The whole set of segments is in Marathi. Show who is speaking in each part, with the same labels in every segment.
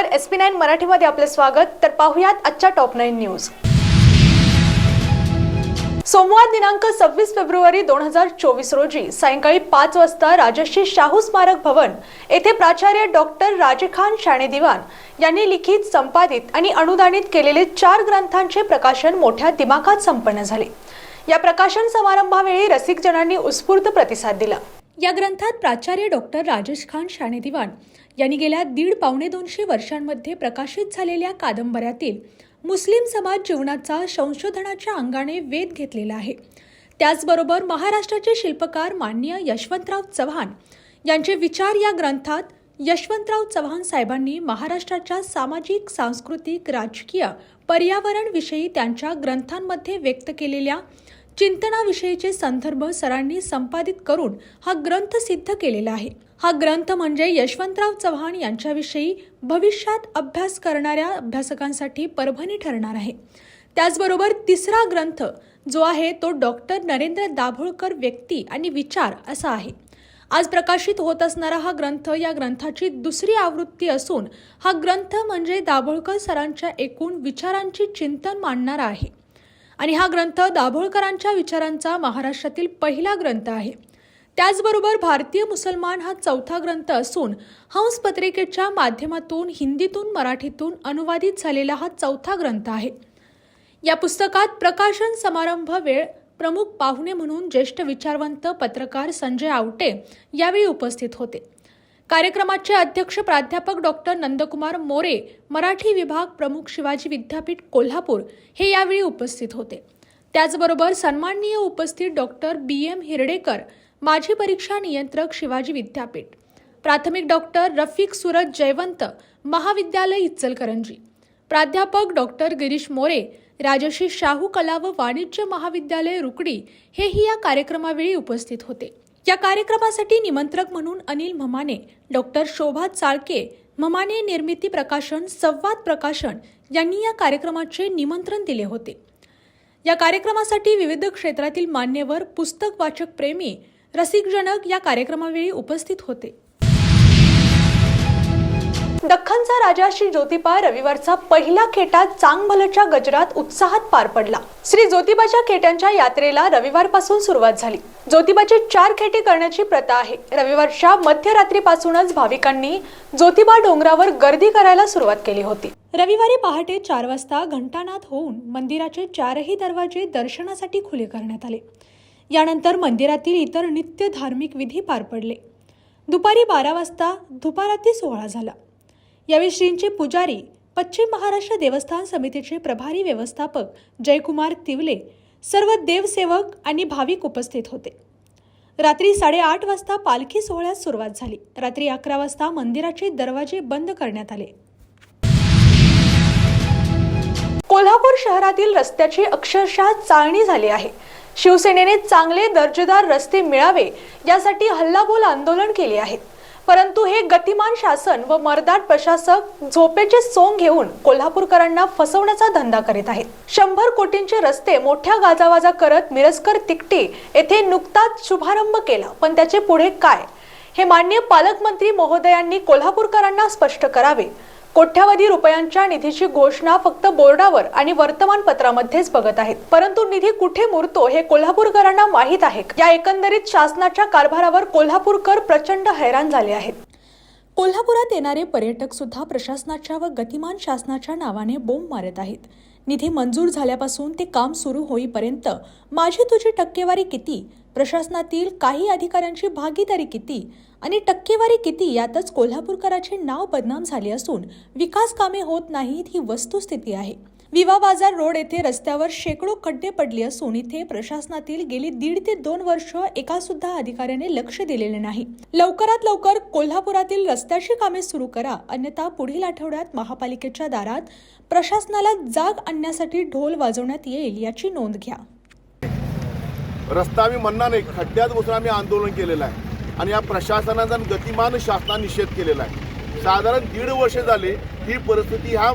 Speaker 1: नमस्कार एस पी नाईन मराठीमध्ये आपले स्वागत. तर पाहुयात आजच्या टॉप नाईन न्यूज सोमवार दिनांक सव्वीस फेब्रुवारी दोन हजार चोवीस रोजी सायंकाळी पाच वाजता राजश्री शाहू स्मारक भवन येथे प्राचार्य डॉक्टर राजखान शाणे दिवान यांनी लिखित संपादित आणि अनुदानित केलेले चार ग्रंथांचे प्रकाशन मोठ्या दिमाखात संपन्न झाले. या प्रकाशन समारंभावेळी रसिकजनांनी उत्स्फूर्त प्रतिसाद दिला. या ग्रंथात प्राचार्य डॉक्टर राजेश खान शाणे दिवाण यांनी गेल्या दीड पावणे दोनशे वर्षांमध्ये प्रकाशित झालेल्या कादंबऱ्यातील मुस्लिम समाज जीवनाचा संशोधनाच्या अंगाने वेध घेतलेला आहे. त्याचबरोबर महाराष्ट्राचे शिल्पकार मान्य यशवंतराव चव्हाण यांचे विचार या ग्रंथात यशवंतराव चव्हाण साहेबांनी महाराष्ट्राच्या सामाजिक सांस्कृतिक राजकीय पर्यावरणविषयी त्यांच्या ग्रंथांमध्ये व्यक्त केलेल्या चिंतनाविषयीचे संदर्भ सरांनी संपादित करून हा ग्रंथ सिद्ध केलेला आहे. हा ग्रंथ म्हणजे यशवंतराव चव्हाण यांच्याविषयी भविष्यात अभ्यास करणाऱ्या अभ्यासकांसाठी परभणी ठरणार आहे. त्याचबरोबर तिसरा ग्रंथ जो आहे तो डॉक्टर नरेंद्र दाभोळकर व्यक्ती आणि विचार असा आहे. आज प्रकाशित होत असणारा हा ग्रंथ या ग्रंथाची दुसरी आवृत्ती असून हा ग्रंथ म्हणजे दाभोळकर सरांच्या एकूण विचारांची चिंतन मांडणारा आहे. आणि हा ग्रंथ दाभोळकरांच्या विचारांचा महाराष्ट्रातील पहिला ग्रंथ आहे. त्याचबरोबर भारतीय मुसलमान हा चौथा ग्रंथ असून हंस पत्रिकेच्या माध्यमातून हिंदीतून मराठीतून अनुवादित झालेला हा चौथा ग्रंथ आहे. या पुस्तकात प्रकाशन समारंभ वेळ प्रमुख पाहुणे म्हणून ज्येष्ठ विचारवंत पत्रकार संजय आवटे यावेळी उपस्थित होते. कार्यक्रमाचे अध्यक्ष प्राध्यापक डॉक्टर नंदकुमार मोरे मराठी विभाग प्रमुख शिवाजी विद्यापीठ कोल्हापूर हे यावेळी उपस्थित होते. त्याचबरोबर सन्माननीय उपस्थित डॉक्टर बी. एम. हिरडेकर माजी परीक्षा नियंत्रक शिवाजी विद्यापीठ. प्राथमिक डॉक्टर रफिक सुरज जयवंत महाविद्यालय इचलकरंजी. प्राध्यापक डॉक्टर गिरीश मोरे राजश्री शाहू कला व वाणिज्य महाविद्यालय रुकडी हेही या कार्यक्रमावेळी उपस्थित होते. या कार्यक्रमासाठी निमंत्रक म्हणून अनिल ममाने डॉक्टर शोभा चाळके ममाने निर्मिती प्रकाशन संवाद प्रकाशन यांनी या कार्यक्रमाचे निमंत्रण दिले होते. या कार्यक्रमासाठी विविध क्षेत्रातील मान्यवर पुस्तक वाचक प्रेमी रसिकजनक या कार्यक्रमावेळी उपस्थित होते. दख्खनचा राजा श्री ज्योतिबा रविवारचा पहिला खेटा चांगभलच्या गजरात उत्साहात पार पडला. श्री ज्योतिबाच्या खेट्यांच्या यात्रेला रविवारपासून सुरुवात झाली. ज्योतिबाची चार खेटे करण्याची प्रथा आहे. रविवारच्या मध्यरात्रीपासूनच भाविकांनी ज्योतिबा डोंगरावर गर्दी करायला सुरुवात केली होती. रविवारी पहाटे चार वाजता घंटानाद होऊन मंदिराचे चारही दरवाजे दर्शनासाठी खुले करण्यात आले. यानंतर मंदिरातील इतर नित्य धार्मिक विधी पार पडले. दुपारी बारा वाजता धुपाराती सोहळा झाला. यावेळी श्रींचे पुजारी पश्चिम महाराष्ट्र देवस्थान समितीचे प्रभारी व्यवस्थापक जयकुमार तिवले सर्व देवसेवक आणि भाविक उपस्थित होते. रात्री साडेआठ वाजता पालखी सोहळ्यास सुरुवात झाली. रात्री अकरा वाजता मंदिराचे दरवाजे बंद करण्यात आले. कोल्हापूर शहरातील रस्त्याची अक्षरशः चाळणी झाली आहे. शिवसेनेने चांगले दर्जेदार रस्ते मिळावे यासाठी हल्लाबोल आंदोलन केले आहेत परंतु हे गतिमान शासन व मर्दार प्रशासक झोपेचे सोंग घेऊन कोल्हापूरकरांना फसवण्याचा धंदा करीत आहेत. शंभर कोटींचे रस्ते मोठ्या गाजावाजा करत मिरजकर तिकटी येथे नुकताच शुभारंभ केला. पण त्याचे पुढे काय? हे मान्य पालकमंत्री महोदयांनी कोल्हापूरकरांना स्पष्ट करावे. कोट्यावधी रुपयांच्या निधीची घोषणा फक्त बोर्डावर आणि वर्तमानपत्रामध्येच बघत आहेत. परंतु निधी कुठे मुरतो हे कोल्हापूरकरांना माहीत आहे. या एकंदरीत शासनाच्या कारभारावर कोल्हापूरकर प्रचंड हैराण झाले आहेत. कोल्हापुरात येणारे पर्यटक सुद्धा प्रशासनाच्या व गतिमान शासनाच्या नावाने बोंब मारत आहेत. निधी मंजूर झाल्यापासून ते काम सुरू होईपर्यंत माझी तुझी टक्केवारी किती? प्रशासनातील काही अधिकाऱ्यांची भागीदारी किती? आणि टक्केवारी किती यातच कोल्हापूरकराचे नाव बदनाम झाले असून विकास कामे होत नाहीत ही वस्तुस्थिती आहे. विवा बाजार रोड येथे रस्त्यावर शेकडो खड्डे पडले असून इथे प्रशासनातील गेली दीड ते दोन वर्ष एका सुद्धा अधिकाऱ्याने लक्ष दिलेले नाही. लवकरात लवकर कोल्हापुरातील रस्त्याची कामे सुरू करा अन्यथा पुढील आठवड्यात महापालिकेच्या दारात प्रशासनाला जाग आणण्यासाठी ढोल वाजवण्यात येईल याची नोंद घ्या.
Speaker 2: रस्ता आम्ही म्हणणार नाही खड्ड्यात बसून आम्ही आंदोलन केलेलं आहे. आणि या प्रशासनाचा गतिमान शासनाने निषेध केलेला आहे. साधारण दीड वर्ष झाले ही परिस्थिती ह्या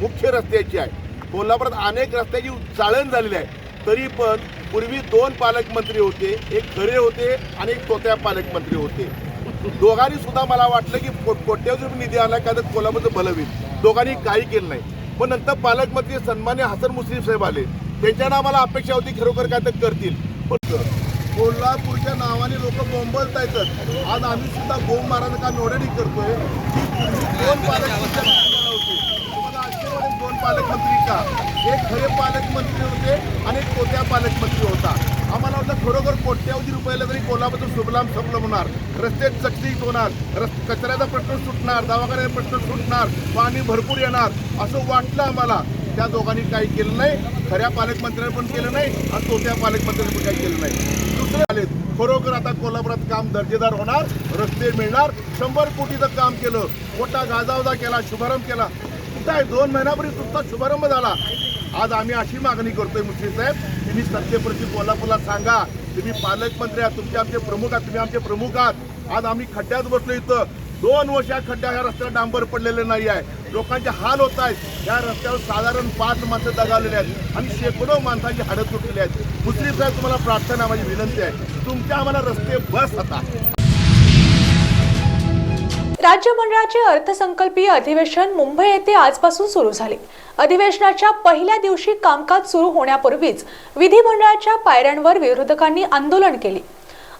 Speaker 2: मुख्य रस्त्याची आहे. कोल्हापुरात अनेक रस्त्याची चाळण झालेली आहे. तरी पण पूर्वी दोन पालकमंत्री होते एक खरे होते आणि एक तोत्या पालकमंत्री होते. दोघांनी सुद्धा मला वाटलं की को- कोट्यवधी रुपये निधी आला काय तर कोल्हापूरचं भलं होईल. दोघांनी काही केलं नाही. पण नंतर पालकमंत्री सन्मान्य हसन मुश्रीफ साहेब आले. त्यांच्यानं आम्हाला अपेक्षा होती खरोखर काय तर करतील. पण कोल्हापूरच्या नावाने लोक बोंबलत आहेत आज आम्ही सुद्धा बोंब मारायला काम एवढ्याने करतोय. की दोन पालकमंत्री होते. तुम्हाला आश्चर्य दोन पालकमंत्री का? एक खरे पालकमंत्री होते आणि एक कोट्या पालकमंत्री होता. आम्हाला वाटलं खरोखर कोट्यावधी रुपयाला तरी कोल्हापूरचं सुबलाम सबलम होणार. रस्ते चकचकीत होणार. रस कचऱ्याचा प्रश्न सुटणार. दवाखान्याचा प्रश्न सुटणार. पाणी भरपूर येणार. असं वाटलं आम्हाला. त्या दोघांनी काही केलं नाही. खऱ्या पालकमंत्र्यांनी पण केलं नाही आणि तोट्या पालकमंत्र्यांनी पण काही केलं नाही. दुसरे आलेत. खरोखर आता कोल्हापुरात काम दर्जेदार होणार रस्ते मिळणार. शंभर कोटीचं काम केलं. मोठा गाजावजा केला शुभारंभ केला. कुठं आहे? दोन महिन्यापूर्वी सुद्धा शुभारंभ झाला. आज आम्ही अशी मागणी करतोय मुश्रीफ साहेब. तुम्ही सत्तेप्रती कोल्हापूरला सांगा. तुम्ही पालकमंत्री आहात तुमचे आमचे प्रमुख आहात तुम्ही आमचे प्रमुख आहात. आज आम्ही खड्ड्यात बसलो इथं. दोन वर्ष या खड्ड्या ह्या रस्त्याला डांबर पडलेले नाही आहे. लोकांचे हाल होत आहेत. या रस्त्यावर साधारण पाच माणसं दगावलेले आहेत आणि शेकडो माणसांची हाडं तुटलेली आहेत. मुश्रीफ साहेब तुम्हाला प्रार्थना माझी विनंती आहे. तुमच्या आम्हाला रस्ते बस आता.
Speaker 1: राज्य मंडळाचे अर्थसंकल्पीय अधिवेशन मुंबई येथे आजपासून सुरू झाले. अधिवेशनाच्या पहिल्या दिवशी कामकाज सुरू होण्यापूर्वीच विधिमंडळाच्या पायऱ्यांवर विरोधकांनी आंदोलन केले.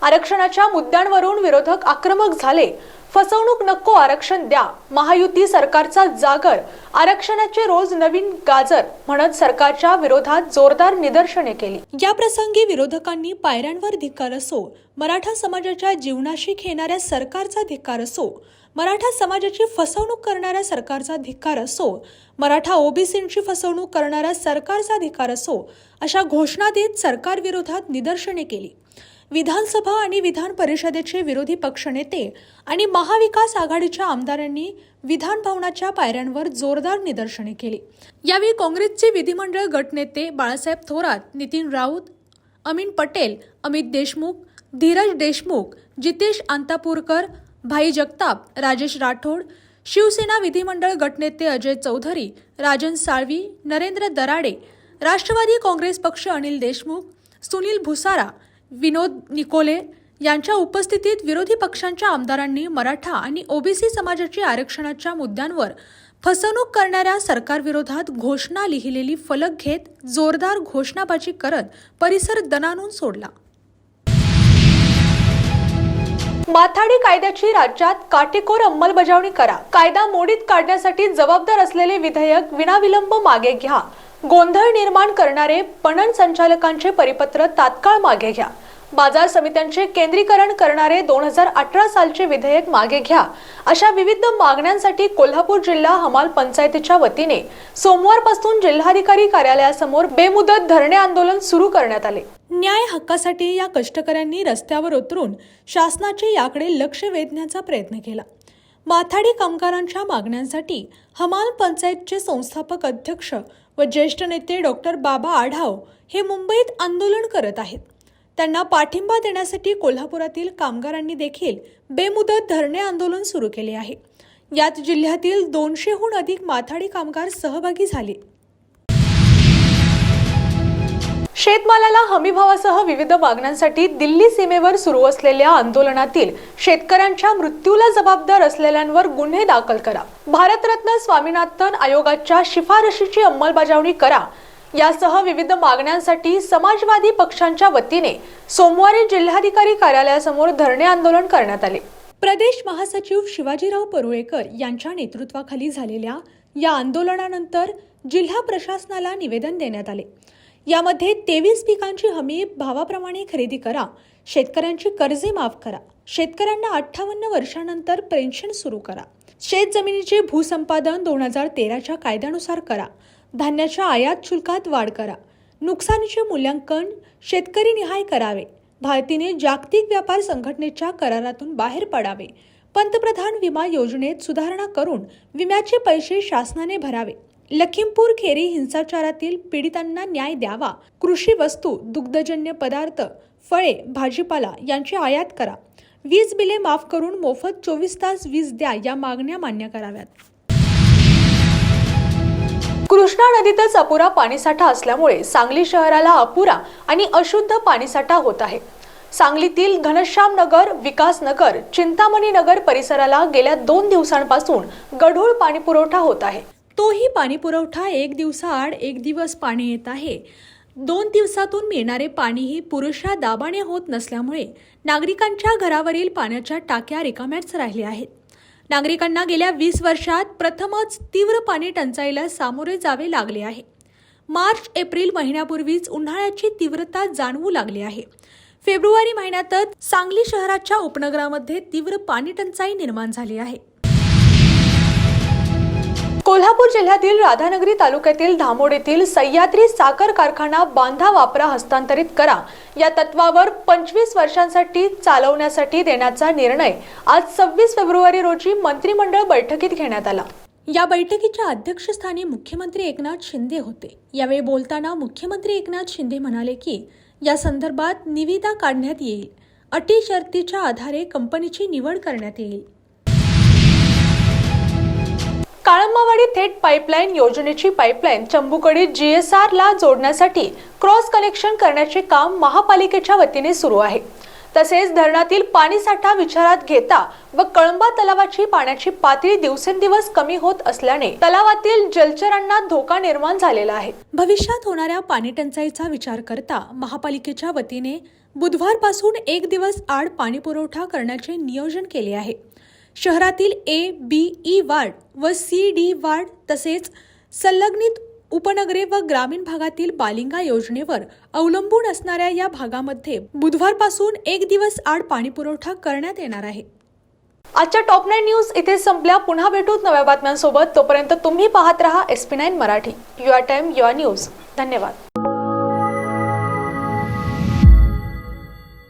Speaker 1: आरक्षणाच्या मुद्द्यांवरून विरोधक आक्रमक झाले. फसवणूक नको आरक्षण द्या. महायुती सरकारचा जागर आरक्षणाचे रोज नवीन गाजर म्हणत सरकारच्या विरोधात जोरदार निदर्शने केली. या प्रसंगी विरोधकांनी पायऱ्यांवर धिक्कार असो मराठा समाजाच्या जीवनाशी खेळणाऱ्या सरकारचा धिक्कार असो मराठा समाजाची फसवणूक करणाऱ्या सरकारचा धिक्कार असो मराठा ओबीसींची फसवणूक करणाऱ्या सरकारचा धिक्कार असो अशा घोषणा देत सरकारविरोधात निदर्शने केली. विधानसभा आणि विधान परिषदेचे विरोधी पक्षनेते आणि महाविकास आघाडीच्या आमदारांनी विधान भवनाच्या पायऱ्यांवर जोरदार निदर्शने केली. यावेळी काँग्रेसचे विधिमंडळ गटनेते बाळासाहेब थोरात नितीन राऊत अमीन पटेल अमित देशमुख धीरज देशमुख जितेश अंतापूरकर भाई जगताप राजेश राठोड शिवसेना विधिमंडळ गटनेते अजय चौधरी राजन साळवी नरेंद्र दराडे राष्ट्रवादी काँग्रेस पक्ष अनिल देशमुख सुनील भुसारा विनोद निकोले यांच्या उपस्थितीत विरोधी पक्षांच्या आमदारांनी मराठा आणि ओबीसी समाजाची आरक्षणाच्या मुद्द्यांवर फसवणूक करणाऱ्या सरकारविरोधात घोषणा लिहिलेली फलक घेत जोरदार घोषणाबाजी करत परिसर दणानून सोडला. माथाडी कायद्याची राज्यात काटेकोर अंमलबजावणी करा. कायदा मोडीत काढण्यासाठी जबाबदार असलेले विधेयक विनाविलंब मागे घ्या. गोंधळ निर्माण करणारे पणन संचालकांचे परिपत्र तात्काळ मागे घ्या. बाजार समित्यांचे केंद्रीकरण करणारे दोन हजार अठरा सालचे विधेयक मागे घ्या. अशा विविध मागण्यांसाठी कोल्हापूर जिल्हा हमाल पंचायतीच्या वतीने सोमवारपासून जिल्हाधिकारी कार्यालयासमोर बेमुदत धरणे आंदोलन सुरू करण्यात आले. न्याय हक्कासाठी या कष्टकऱ्यांनी रस्त्यावर उतरून शासनाचे याकडे लक्ष वेधण्याचा प्रयत्न केला. माथाडी कामगारांच्या मागण्यांसाठी हमाल पंचायतचे संस्थापक अध्यक्ष व ज्येष्ठ नेते डॉक्टर बाबा आढाव हे मुंबईत आंदोलन करत आहेत. त्यांना पाठिंबा देण्यासाठी कोल्हापुरातील कामगारांनी देखील बेमुदत धरणे आंदोलन सुरू केले आहे. यात जिल्ह्यातील दोनशेहून अधिक माथाडी कामगार सहभागी झाले. शेतमालाला हमीभावासह विविध मागण्यांसाठी दिल्ली सीमेवर सुरू असलेल्या आंदोलनातील शेतकऱ्यांच्या मृत्यूला जबाबदार असलेल्यांवर गुन्हे दाखल करा. भारतरत्न स्वामीनाथन आयोगाच्या शिफारशीची अंमलबजावणी करा. यासह विविध मागण्यांसाठी समाजवादी पक्षांच्या वतीने सोमवारी जिल्हाधिकारी कार्यालयासमोर धरणे आंदोलन करण्यात आले. प्रदेश महासचिव शिवाजीराव परुळेकर यांच्या नेतृत्वाखाली झालेल्या या आंदोलनानंतर जिल्हा प्रशासनाला निवेदन देण्यात आले. यामध्ये तेवीस पिकांची हमी भावाप्रमाणे खरेदी करा शेतकऱ्यांची कर्जे माफ करा शेतकऱ्यांना अठ्ठावन्न वर्षानंतर पेन्शन सुरू करा शेत जमिनीचे भूसंपादन दोन हजार तेराच्या कायद्यानुसार करा धान्याच्या आयात शुल्कात वाढ करा. नुकसानीचे मूल्यांकन शेतकरी निहाय करावे. भारतीने जागतिक व्यापार संघटनेच्या करारातून बाहेर पडावे. पंतप्रधान विमा योजनेत सुधारणा करून विम्याचे पैसे शासनाने भरावे. लखीमपूर खेरी हिंसाचारातील पीडितांना न्याय द्यावा. कृषी वस्तू दुग्धजन्य पदार्थ फळे भाजीपाला यांची आयात करा. वीज बिले माफ करून मोफत चोवीस तास वीज द्या या मागण्या मान्य कराव्यात. कृष्णा नदीतच अपुरा पाणीसाठा असल्यामुळे सांगली शहराला अपुरा आणि अशुद्ध पाणीसाठा होत आहे. सांगलीतील घनश्याम नगर विकास नगर चिंतामणी नगर परिसराला गेल्या दोन दिवसांपासून गढूळ पाणी पुरवठा होत आहे. तोही पाणी पुरवठा एक दिवसाआड एक दिवस पाणी येत आहे. दोन दिवसातून मिळणारे पाणीही पुरेशा दाबाने होत नसल्यामुळे नागरिकांच्या घरावरील पाण्याच्या टाक्या रिकाम्याच राहिल्या आहेत. नागरिकांना गेल्या वीस वर्षात प्रथमच तीव्र पाणी टंचाईला सामोरे जावे लागले आहे. मार्च एप्रिल महिन्यापूर्वीच उन्हाळ्याची तीव्रता जाणवू लागली आहे. फेब्रुवारी महिन्यातच सांगली शहराच्या उपनगरामध्ये तीव्र पाणी टंचाई निर्माण झाली आहे. कोल्हापूर जिल्ह्यातील राधानगरी तालुक्यातील धामोड येथील सह्याद्री साखर कारखाना बांधा वापरा हस्तांतरित करा. या तत्वावर पंचवीस वर्षांसाठी चालवण्यासाठी देण्याचा निर्णय आज सव्वीस फेब्रुवारी रोजी मंत्रिमंडळ बैठकीत घेण्यात आला. या बैठकीच्या अध्यक्षस्थानी मुख्यमंत्री एकनाथ शिंदे होते. यावेळी बोलताना मुख्यमंत्री एकनाथ शिंदे म्हणाले की या संदर्भात निविदा काढण्यात येईल. अटी शर्तीच्या आधारे कंपनीची निवड करण्यात येईल. काळंबावाडी थेट पाईपलाईन योजनेची पाईपलाईन चंबुकडीत जी एस आरला जोडण्यासाठी क्रॉस कनेक्शन करण्याचे काम महापालिकेच्या वतीने सुरू आहे. तसेच धरणातील पाणीसाठा विचारात घेता व कळंबा तलावाची पाण्याची पातळी दिवसेंदिवस कमी होत असल्याने तलावातील जलचरांना धोका निर्माण झालेला आहे. भविष्यात होणाऱ्या पाणी टंचाईचा विचार करता महापालिकेच्या वतीने बुधवारपासून एक दिवस आड पाणी पुरवठा करण्याचे नियोजन केले आहे. शहरातील ए बी ई वार्ड व सी डी वार्ड तसेच संलग्नित उपनगरे व ग्रामीण भागातील बालिंगा योजनेवर अवलंबून असणाऱ्या या भागामध्ये बुधवारपासून एक दिवस आड पाणी पुरवठा करण्यात येणार आहे. आजच्या टॉप नाईन न्यूज इथे संपल्या. पुन्हा भेटूत नव्या बातम्यांसोबत. तोपर्यंत तुम्ही पाहत रहा S P nine Marathi. Your time your news. धन्यवाद.